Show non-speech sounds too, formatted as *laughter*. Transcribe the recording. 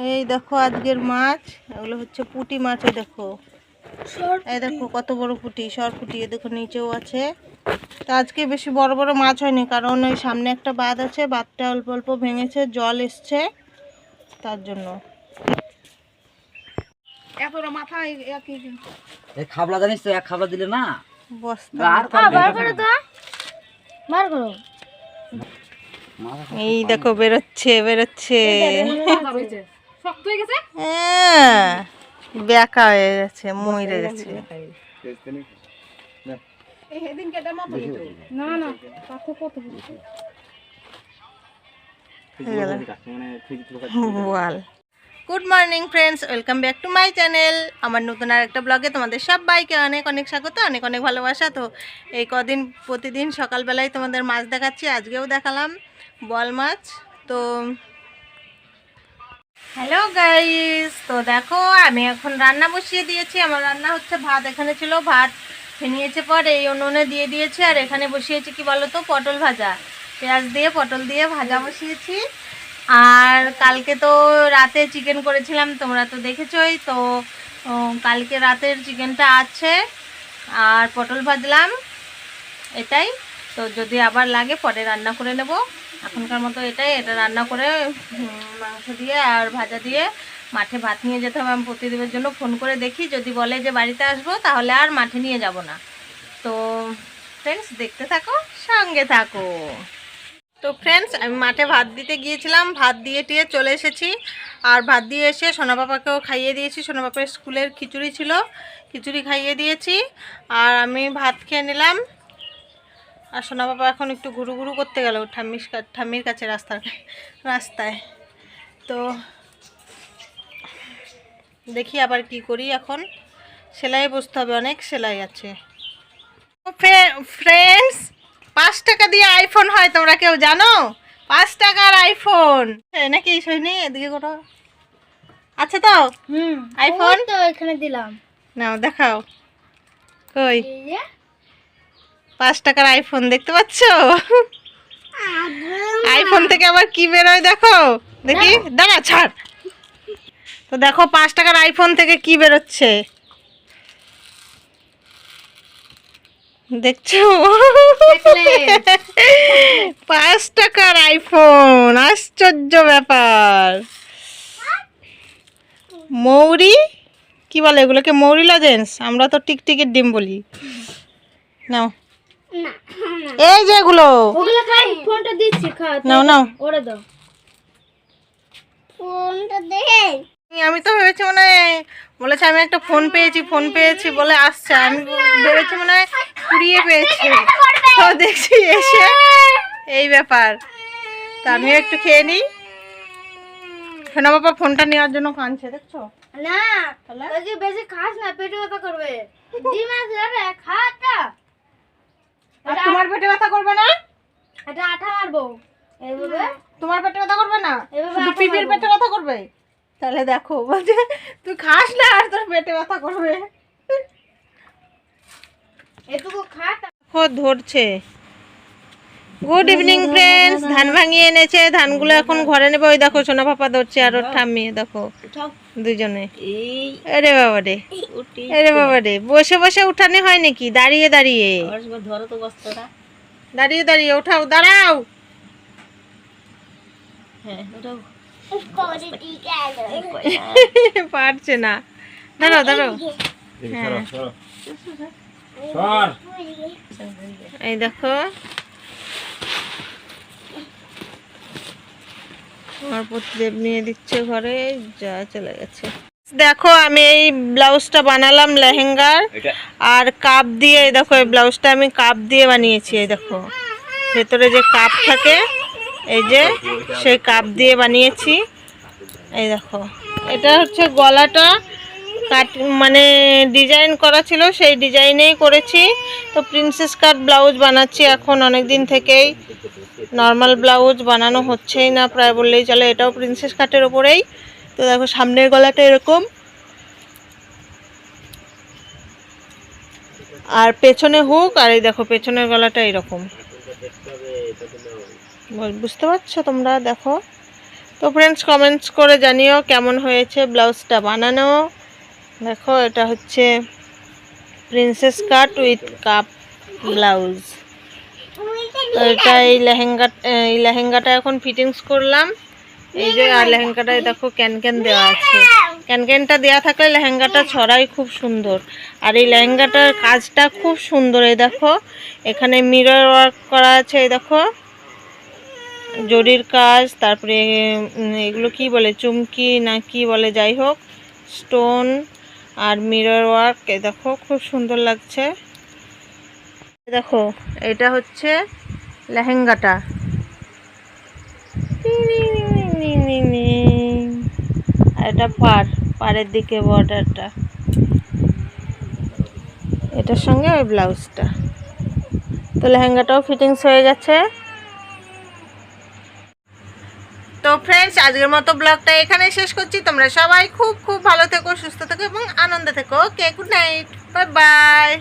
এই দেখো আজকের মাছ এগুলো হচ্ছে পুঁটি মাছ দেখো। এই দেখো কত বড় পুঁটি সর পুঁটি এ দেখো নিচেও আছে। তো আজকে বেশি বড় বড় মাছ হয়নি কারণ ওই সামনে একটা বাঁধ আছে বাঁধটা অল্প অল্প ভেঙেছে জল এসছে তার জন্য। এতটা মাথা একই এই খাবলা জানিস তো এক খাবলা দিলে না? এই দেখো বেরোচ্ছে বেরোচ্ছে। শক্ত হয়ে গেছে? হ্যাঁ বেকা হয়ে গেছে মরে গেছে। না না কত ওয়াল good morning friends welcome back to my channel আমার নতুন আর একটা ব্লগে তোমাদের সবাইকে অনেক অনেক স্বাগত অনেক অনেক ভালোবাসা। তো এই কদিন প্রতিদিন সকালবেলায় তোমাদের মাছ দেখাচ্ছি আজকেও দেখালাম বল মাছ। তো হ্যালো গাইস তো দেখো, আমি এখন রান্না বসিয়ে দিয়েছি। আমার রান্না হচ্ছে ভাত। এখানে ছিল ভাত। নিয়েছে পর এই উনুনে দিয়ে দিয়েছি আর এখানে বসিয়েছি কি বলো তো পটল ভাজা। পেঁয়াজ দিয়ে, পটল দিয়ে ভাজা বসিয়েছি। আর কালকে তো রাতে চিকেন করেছিলাম, তোমরা তো দেখেছই। তো কালকে রাতের চিকেনটা আছে। আর পটল ভাজলাম। এটাই। তো যদি আবার লাগে, পরে রান্না করে নেব। এখনকার মতো এটাই, এটা রান্না করে মাংস দিয়ে আর ভাজা দিয়ে মাঠে ভাত নিয়ে যেতে হবে। আমি প্রতিদিনের জন্য ফোন করে দেখি, যদি বলে যে বাড়িতে আসব, তাহলে আর মাঠে নিয়ে যাব না। তো ফ্রেন্ডস দেখতে থাকো, সঙ্গে থাকো। তো ফ্রেন্ডস আমি মাঠে ভাত দিতে গিয়েছিলাম, ভাত দিয়ে টিয়ে চলে এসেছি। আর ভাত দিয়ে এসে সোনা পাপাকেও খাইয়ে দিয়েছি। সোনা পাপার স্কুলের খিচুড়ি ছিল, খিচুড়ি খাইয়ে দিয়েছি। আর আমি ভাত খেয়ে নিলাম। আর সোনা বাবা এখন একটু ঘুরু ঘুরু করতে গেল ঠাম্মির ঠাম্মির কাছে রাস্তার *laughs* রাস্তায়। তো দেখি আবার কি করি এখন। সেলাই বসতে হবে অনেক সেলাই আছে। ফ্রেন্ডস পাঁচ টাকা দিয়ে আইফোন হয় তোমরা কেউ জানো? পাঁচ টাকার আইফোন। নাকি সৈনি এদিকে করো। আচ্ছা তো? হুম আইফোন? তো এখানে দিলাম। নাও দেখাও। কই? পাঁচ টাকার আইফোন দেখতে পাচ্ছ? আইফোন থেকে আবার কি বেরোয় দেখো? দেখি দাঁড়া ছাড়। তো দেখো পাঁচ টাকার আইফোন থেকে কি বেরোচ্ছে? দেখছ? পাঁচ টাকার আইফোন আশ্চর্য ব্যাপার। মৌরি? কি বলে এগুলোকে? মৌরি লজেন্স আমরা তো টিকটিকির ডিম বলি। নাও। এই যে এগুলো। ওগুলো খাই ফোনটা দিচ্ছি খা নাও নাও। ওরে দাও। ফোনটা দে আমি তো ভেবেছি মনে হয় বলেছে আমি একটা ফোন পেয়েছি ফোন পেয়েছি বলে আসছে। আমি ভেবেছি মনে হয় কুড়িয়ে পেয়েছি। তো দেখছি এসে এই ব্যাপার। তা আমিও একটু খেয়ে নিই। সোনা বাবা ফোনটা নেওয়ার জন্য কাঁদছে দেখছ? না তাহলে? বেশি খাস না পেটে ব্যথা করবে। আর তোমার পেটে ব্যথা করবে না? এটা আঠা মারবো। এইভাবে তোমার পেটে ব্যথা করবে না? শুধু পিপির পেটে ব্যথা করবে? তাহলে দেখো বলছে তুই খাস না আর তোর পেটে ব্যথা করবে। এটুকু খা তা- ধরছে। গুড ইভিনিং ফ্রেন্ডস ধান ভাঙিয়ে এনেছে। ধানগুলো এখন ঘরে নেবে। ওই দেখো সোনা পাপা ধরছে আর ওর ঠাম্মি দেখো। দুজনে। আরে বাবা রে। আরে বাবা রে। বসে বসে উঠানে হয় নাকি? দাঁড়িয়ে দাঁড়িয়ে। ধরো তো বস্তাটা দাঁড়িয়ে দাঁড়িয়ে ওঠাও দাঁড়াও। হ্যাঁ পারছে না। দাঁড়াও দাঁড়াও। হ্যাঁ। এই দেখো। আমার প্রতিদেব নিয়ে দিচ্ছে ঘরে যা চলে গেছে। দেখো আমি এই ব্লাউজটা বানালাম লেহেঙ্গার আর কাপ দিয়ে এই দেখো এই ব্লাউজটা আমি কাপ দিয়ে বানিয়েছি এই দেখো। ভেতরে যে কাপ থাকে এই যে সেই কাপ দিয়ে বানিয়েছি এই দেখো। এটা হচ্ছে গলাটা কাট মানে ডিজাইন করা ছিল, সেই ডিজাইনেই করেছি। তো প্রিন্সেস কাট ব্লাউজ বানাচ্ছি এখন অনেক দিন থেকেই। নর্মাল ব্লাউজ বানানো হচ্ছেই না, প্রায় বললেই চলে, এটাও প্রিন্সেস কাটের ওপরেই। তো দেখো, সামনের গলাটা এরকম। আর পেছনে হুক আর এই দেখো, পেছনের গলাটা এরকম। বুঝতে পারছ তোমরা? দেখো। তো ফ্রেন্ডস কমেন্টস করে জানিও কেমন হয়েছে ব্লাউজটা বানানো। দেখো, এটা হচ্ছে princess cut with cup blouse তো এটা এই লেহেঙ্গা, এই লেহেঙ্গাটা এখন ফিটিংস করলাম। এই যে, আর লেহেঙ্গাটায় দেখো ক্যান ক্যান দেওয়া আছে। ক্যান ক্যানটা দেওয়া থাকলে লেহেঙ্গাটা ছড়াই খুব সুন্দর। আর এই লেহেঙ্গাটার কাজটা খুব সুন্দর, এই দেখো। এখানে মিরর ওয়ার্ক করা আছে, এই দেখো। জরির কাজ, তারপরে এগুলো কি বলে? চুমকি না কি বলে? যাই হোক স্টোন আর মিরর ওয়ার্ক এই দেখো খুব সুন্দর লাগছে। দেখো, এটা হচ্ছে লেহেঙ্গাটা। এটা পার, পাড়ের দিকে বর্ডারটা এটার সঙ্গে ওই ব্লাউজটা তো লেহেঙ্গাটাও ফিটিংস হয়ে গেছে। তো ফ্রেন্ডস আজকের মতো ব্লগটা এখানে শেষ করছি। তোমরা সবাই খুব খুব ভালো থেকো, সুস্থ থেকো এবং আনন্দ থেকো। Okay good night bye bye